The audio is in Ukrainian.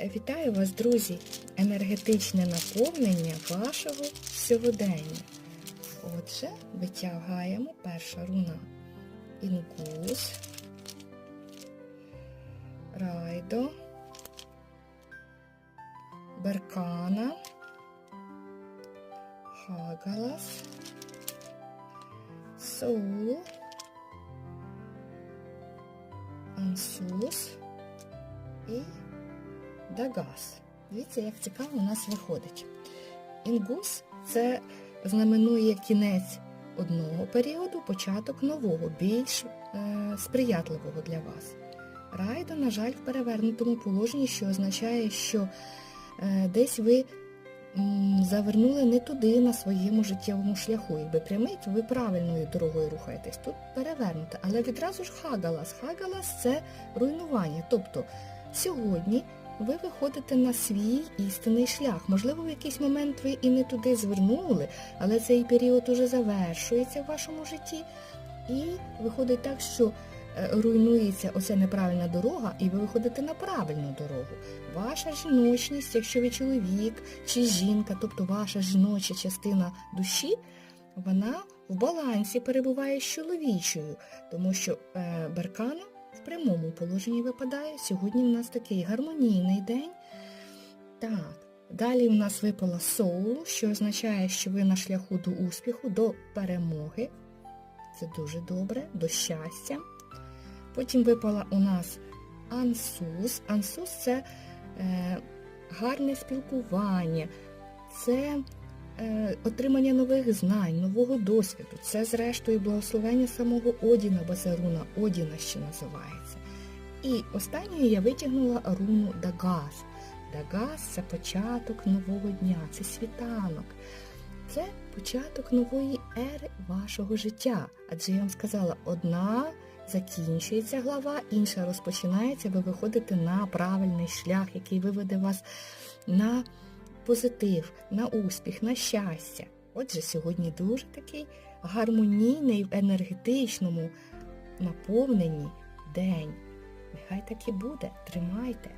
Вітаю вас, друзі! Енергетичне наповнення вашого сьогодення. Отже, витягаємо перша руна. Інгус, Райдо, Беркана, Хагалас, Соул, Ансус. І Дагас. Дивіться, як цікаво у нас виходить. Інгус це знаменує кінець одного періоду, початок нового, більш е, сприятливого для вас. Райдо, на жаль, в перевернутому положенні, що означає, що е, десь ви м, завернули не туди на своєму життєвому шляху. Якби прямий, ви правильною дорогою рухаєтесь. Тут перевернуте. Але відразу ж Хагалас. Хагалас це руйнування. Тобто сьогодні ви виходите на свій істинний шлях. Можливо, в якийсь момент ви і не туди звернули, але цей період уже завершується в вашому житті. І виходить так, що е, руйнується оця неправильна дорога, і ви виходите на правильну дорогу. Ваша жіночність, якщо ви чоловік чи жінка, тобто ваша жіноча частина душі, вона в балансі перебуває з чоловічою, тому що е, Беркана в прямому положенні випадає. Сьогодні в нас такий гармонійний день. Так, далі в нас випала соул, що означає, що ви на шляху до успіху, до перемоги. Це дуже добре, до щастя. Потім випала у нас ансус. Ансус це е, гарне спілкування, це отримання нових знань, нового досвіду. Це, зрештою, благословення самого Одіна, бо це руна Одіна ще називається. І останньою я витягнула руну Дагас. Дагас це початок нового дня, це світанок. Це початок нової ери вашого життя. Адже я вам сказала, одна закінчується глава, інша розпочинається, ви виходите на правильний шлях, який виведе вас на позитив, на успіх, на щастя. Отже, сьогодні дуже такий гармонійний в енергетичному наповненні день. Нехай так і буде. Тримайте.